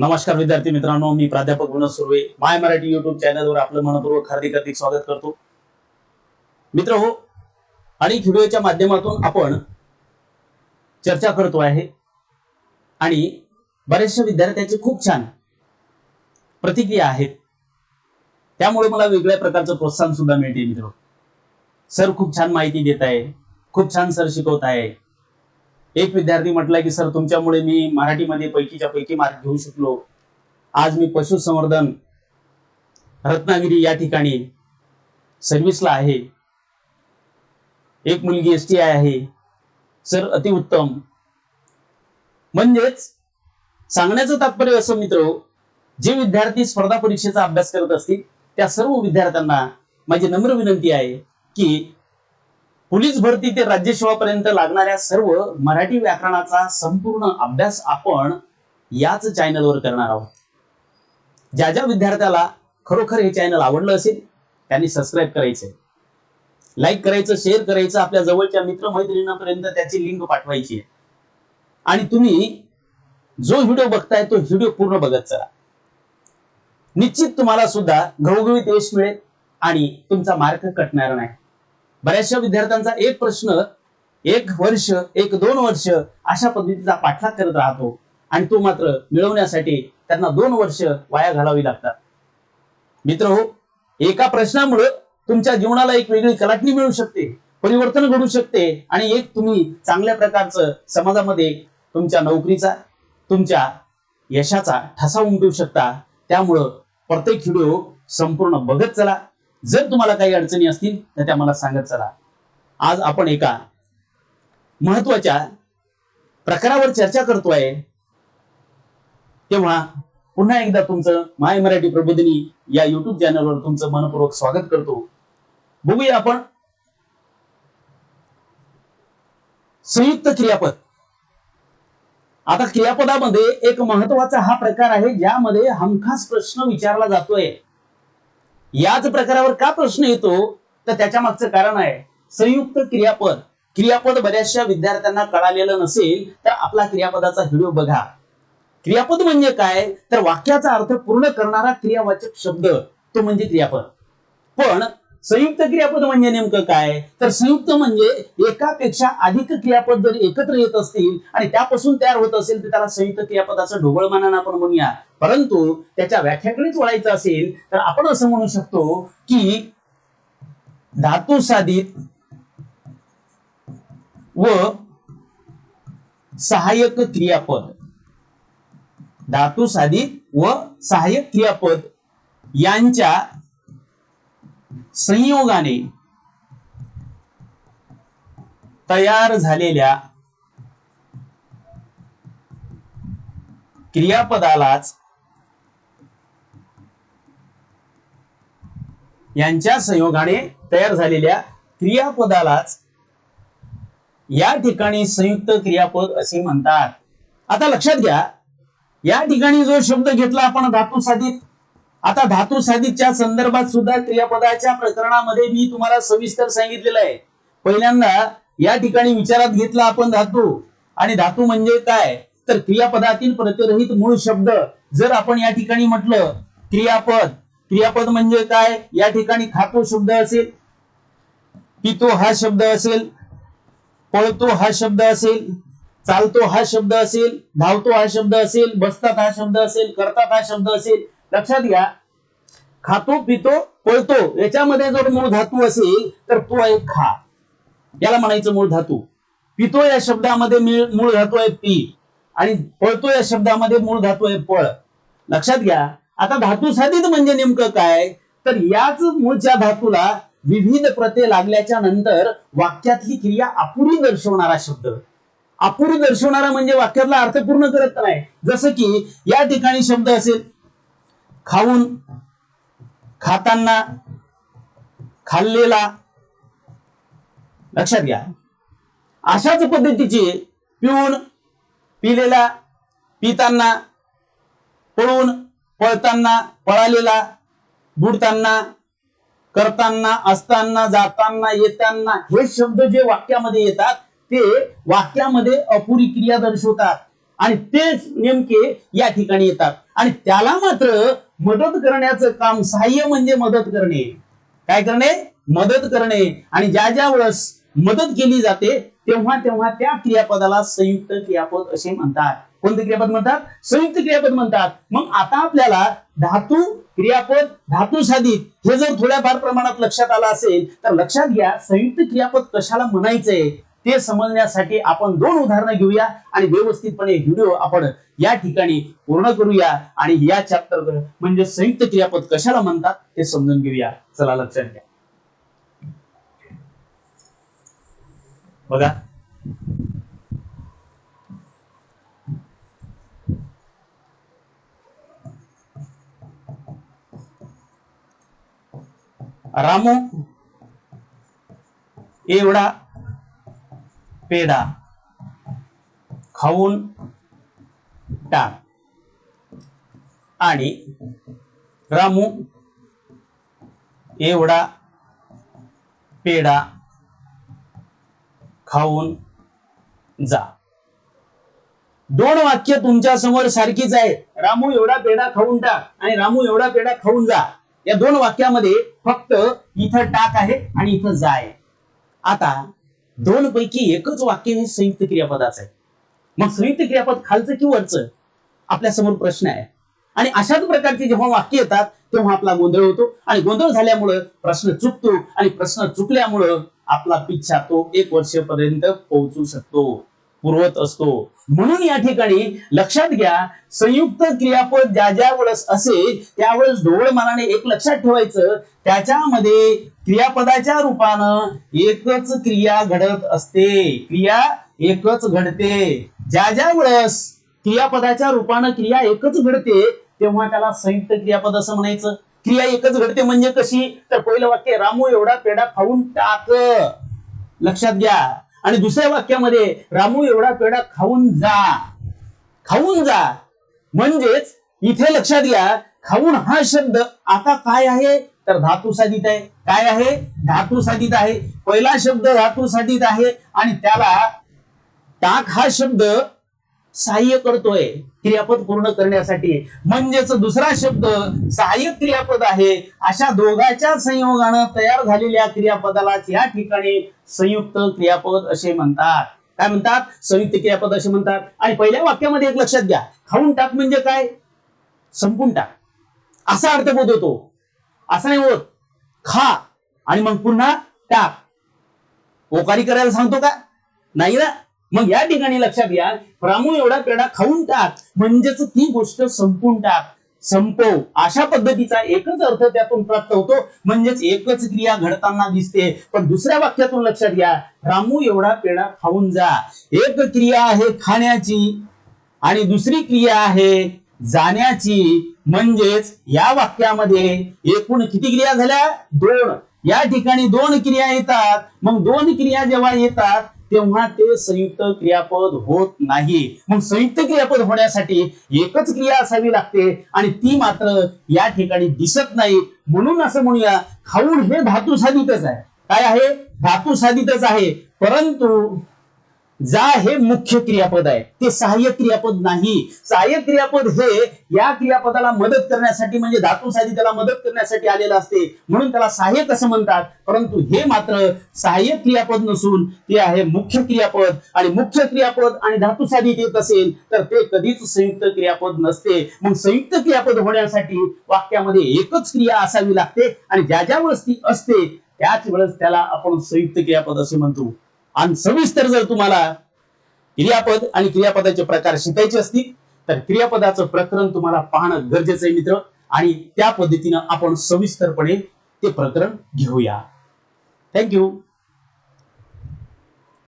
नमस्कार विद्यार्थी मित्रांनो मी प्राध्यापक विनोद सुर्वे. माय मराठी युट्यूब चॅनलवर आपलं मनपूर्वक हार्दिक हार्दिक स्वागत करतो. मित्र हो आणि व्हिडिओच्या माध्यमातून आपण चर्चा करतो आहे आणि बऱ्याचशा विद्यार्थ्यांचे खूप छान प्रतिक्रिया आहेत. त्यामुळे मला वेगळ्या प्रकारचं प्रोत्साहन सुद्धा मिळते मित्र. सर खूप छान माहिती देत आहे खूप छान सर शिकवत आहे. एक विद्यार्थी म्हटलाय की सर तुमच्यामुळे मी मराठीमध्ये पैकीच्या पैकी मार्क घेऊ शकलो. आज मी पशुसंवर्धन रत्नागिरी या ठिकाणी सर्व्हिसला आहे. एक मुलगी एस टी आय आहे. सर अतिउत्तम म्हणजेच सांगण्याचं तात्पर्य असं मित्र जे विद्यार्थी स्पर्धा परीक्षेचा अभ्यास करत असतील त्या सर्व विद्यार्थ्यांना माझी नम्र विनंती आहे की पोलीस भरती ते राज्यसेवापर्यंत लागणाऱ्या सर्व मराठी व्याकरणाचा संपूर्ण अभ्यास आपण याच चॅनलवर करणार आहोत. ज्या ज्या विद्यार्थ्याला खरोखर हे चॅनल आवडलं असेल त्यांनी सबस्क्राईब करायचे लाईक करायचं शेअर करायचं आपल्या जवळच्या मित्रमैत्रिणींपर्यंत त्याची लिंक पाठवायची आहे. आणि तुम्ही जो व्हिडिओ बघताय तो व्हिडिओ पूर्ण बघत चला. निश्चित तुम्हाला सुद्धा घवघवीत यश मिळेल आणि तुमचा मार्क कटणार नाही. बऱ्याचशा विद्यार्थ्यांचा एक प्रश्न एक वर्ष एक दोन वर्ष अशा पद्धतीचा पाठलाग करत राहतो. आणि तो मात्र मिळवण्यासाठी त्यांना दोन वर्ष वाया घालावी लागतात. मित्र हो एका प्रश्नामुळे तुमच्या जीवनाला एक वेगळी कलाटणी मिळू शकते परिवर्तन घडू शकते आणि एक तुम्ही चांगल्या प्रकारचं समाजामध्ये तुमच्या नोकरीचा तुमच्या यशाचा ठसा उमटू शकता. त्यामुळं प्रत्येक व्हिडिओ संपूर्ण बघत चला. जर तुम्हाला काही अडचणी असतील तर त्या मला सांगत चला. आज आपण एका महत्त्वाच्या प्रकारावर चर्चा करतोय. तेव्हा पुन्हा एकदा तुमचं माय मराठी प्रबोधिनी या युट्यूब चॅनलवर तुमचं मनपूर्वक स्वागत करतो. बघूया आपण. संयुक्त क्रियापद. आता क्रियापदामध्ये एक महत्त्वाचा हा प्रकार आहे ज्यामध्ये हमखास प्रश्न विचारला जातोय. याच प्रकारावर का प्रश्न येतो? तर त्याच्या मागचं कारण आहे. संयुक्त क्रियापद. क्रियापद बऱ्याचशा विद्यार्थ्यांना कळालेलं नसेल तर आपला क्रियापदाचा व्हिडिओ बघा. क्रियापद म्हणजे काय? तर वाक्याचा अर्थ पूर्ण करणारा क्रियावाचक शब्द तो म्हणजे क्रियापद. पण संयुक्त क्रियापद म्हणजे नेमकं काय? तर संयुक्त म्हणजे एकापेक्षा अधिक क्रियापद जर एकत्र येत असतील आणि त्यापासून तयार होत असेल तर त्याला संयुक्त क्रियापदाचं ढोबळमानानं आपण म्हणूया. परंतु त्याच्या व्याख्याकडेच वळायचं असेल तर आपण असं म्हणू शकतो की धातू साधित व सहाय्यक क्रियापद. धातू साधित व सहाय्यक क्रियापद यांच्या संयोगाने तयार झालेल्या क्रियापदालाच यांच्या संयोगाने तयार झालेल्या क्रियापदालाच या ठिकाणी संयुक्त क्रियापद असे म्हणतात. आता लक्षात घ्या या ठिकाणी जो शब्द घेतला आपण धातू साधित आता धातू साधितच्या संदर्भात सुद्धा क्रियापदाच्या प्रकरणामध्ये मी तुम्हाला सविस्तर सांगितलेलं आहे. पहिल्यांदा या ठिकाणी विचारात घेतला आपण धातू. आणि धातू म्हणजे काय? तर क्रियापदातील प्रतिरहित मूळ शब्द जर आपण या ठिकाणी म्हटलं क्रियापद. क्रियापद म्हणजे काय? या ठिकाणी खातो शब्द असेल पितो हा शब्द असेल पळतो हा शब्द असेल चालतो हा शब्द असेल धावतो हा शब्द असेल बसतात हा शब्द असेल करतात हा शब्द असेल लक्षात घ्या. खातो पितो पळतो. याच्यामध्ये जर मूळ धातू असेल तर तो आहे खा. याला म्हणायचं मूळ धातू. पितो या शब्दामध्ये मूळ धातू आहे पी. आणि पळतो या शब्दामध्ये मूळ धातू आहे पळ. लक्षात घ्या. आता धातू साधित म्हणजे नेमकं काय? तर याच मूळच्या धातूला विविध प्रत्यय लागल्याच्या नंतर वाक्यातली क्रिया अपुरी दर्शवणारा शब्द. अपुरी दर्शवणारा म्हणजे वाक्यातला अर्थ पूर्ण करत नाही. जसं की या ठिकाणी शब्द असेल खाऊन खाताना खाल्लेला लक्षात घ्या. अशाच पद्धतीचे पिऊन पिलेला पिताना पळून पळताना पळालेला बुडताना करताना असताना जाताना येताना हे शब्द जे वाक्यामध्ये येतात ते वाक्यामध्ये अपुरी क्रिया दर्शवतात. आणि तेच नेमके या ठिकाणी येतात. आणि त्याला मात्र मदत करण्याचं काम सहाय्य म्हणजे मदत करणे. काय करणे? मदत करणे. आणि ज्या ज्या वेळेस मदत केली जाते तेव्हा तेव्हा त्या क्रियापदाला संयुक्त क्रियापद असे म्हणतात. कोणते क्रियापद म्हणतात? संयुक्त क्रियापद म्हणतात. मग आता आपल्याला धातू क्रियापद धातू साधित हे जर थोड्याफार प्रमाणात लक्षात आलं असेल तर लक्षात घ्या संयुक्त क्रियापद कशाला म्हणायचंय? ते समजण्यासाठी आपण दोन उदाहरणं घेऊया आणि व्यवस्थितपणे व्हिडिओ आपण या ठिकाणी पूर्ण करूया. आणि या चॅप्टर म्हणजे संयुक्त क्रियापद कशाला म्हणतात ते समजून घेऊया. चला लक्षात घ्या. बघा. रामू एवढा पेढा खाऊन टाक. आणि रामू एवढा पेढा खाऊन जा. दोन वाक्य तुमच्यासमोर सारखीच आहे रामू एवढा पेढा खाऊन टाक आणि रामू एवढा पेढा खाऊन जा. या दोन वाक्यामध्ये फक्त इथं टाक आहे आणि इथं जा आहे. आता दोन पैकी एकच वाक्य हे संयुक्त क्रियापदाचं आहे. मग संयुक्त क्रियापद खालचं की वरचं? आपल्यासमोर प्रश्न आहे. आणि अशाच प्रकारचे जेव्हा वाक्य येतात तेव्हा आपला गोंधळ होतो. आणि गोंधळ झाल्यामुळं प्रश्न चुकतो. आणि प्रश्न चुकल्यामुळं आपला पिच्छा तो एक वर्षपर्यंत पोहोचू शकतो. पुरवत असतो. म्हणून या ठिकाणी लक्षात घ्या संयुक्त क्रियापद ज्या ज्या वेळेस असेल त्यावेळेस ढोबळ मनाने एक लक्षात ठेवायचं. त्याच्यामध्ये क्रियापदाच्या रूपानं एकच क्रिया घडत असते. क्रिया एकच घडते. ज्या ज्या वेळेस क्रियापदाच्या रूपानं क्रिया एकच घडते तेव्हा त्याला संयुक्त क्रियापद असं म्हणायचं. क्रिया एकच घडते म्हणजे कशी? तर पहिलं वाक्य रामू एवढा पेढा खाऊन टाक. लक्षात घ्या. आणि दुसऱ्या वाक्यामध्ये रामू एवढा पेढा खाऊन जा. खाऊन जा. म्हणजेच इथे लक्षात घ्या खाऊन हा शब्द आता काय आहे? तर धातू साधित आहे. काय आहे? धातू साधित आहे. पहिला शब्द धातू साधित आहे आणि त्याला टाक हा शब्द सहाय्य करतोय क्रियापद पूर्ण करण्यासाठी. म्हणजेच दुसरा शब्द सहाय्यक क्रियापद आहे. अशा दोघांच्या संयोगानं तयार झालेल्या क्रियापदालाच या ठिकाणी संयुक्त क्रियापद असे म्हणतात. काय म्हणतात? संयुक्त क्रियापद असे म्हणतात. आणि पहिल्या वाक्यामध्ये एक लक्षात घ्या. खाऊन टाक म्हणजे काय? संपून टाक. असा अर्थ बोध होतो. असं नाही होत. खा आणि मग पुन्हा टाक. ओकारी करायला सांगतो का? नाही ना? मग या ठिकाणी लक्षात घ्या रामू एवढा पेढा खाऊन टाक म्हणजेच ती गोष्ट संपून टाक. संपव अशा पद्धतीचा एकच अर्थ त्यातून प्राप्त होतो. म्हणजेच एकच क्रिया घडताना दिसते. पण दुसऱ्या वाक्यातून लक्षात घ्या रामू एवढा पेढा खाऊन जा. एक क्रिया आहे खाण्याची आणि दुसरी क्रिया आहे जाण्याची. म्हणजेच या वाक्यामध्ये एकूण किती क्रिया झाल्या? दोन. या ठिकाणी दोन क्रिया येतात. मग दोन क्रिया जेव्हा येतात तेव्हा ते संयुक्त क्रियापद होत नाही. मग संयुक्त क्रियापद होण्यासाठी एकच क्रिया असावी लागते आणि ती मात्र या ठिकाणी दिसत नाही. म्हणून असं म्हणूया खाऊन हे धातू साधितच आहे. काय आहे? धातू साधितच आहे. परंतु जा हे मुख्य क्रियापद आहे. ते सहाय्यक क्रियापद नाही. सहाय्यक क्रियापद हे या क्रियापदाला मदत करण्यासाठी म्हणजे धातू त्याला मदत करण्यासाठी आलेलं असते. म्हणून त्याला सहाय्यक असं म्हणतात? परंतु हे मात्र सहाय्यक क्रियापद नसून ते आहे मुख्य क्रियापद. आणि मुख्य क्रियापद आणि धातू साधित येत असेल तर ते कधीच संयुक्त क्रियापद नसते. मग संयुक्त क्रियापद होण्यासाठी वाक्यामध्ये एकच क्रिया असावी लागते. आणि ज्या ज्या वेळेस ती असते त्याच वेळेस त्याला आपण संयुक्त क्रियापद असे म्हणतो. आणि सविस्तर जर तुम्हाला क्रियापद आणि क्रियापदाचे प्रकार शिकायचे असतील तर क्रियापदाचं प्रकरण तुम्हाला पाहणं गरजेचं आहे मित्र. आणि त्या पद्धतीनं आपण सविस्तरपणे ते प्रकरण घेऊया. थँक्यू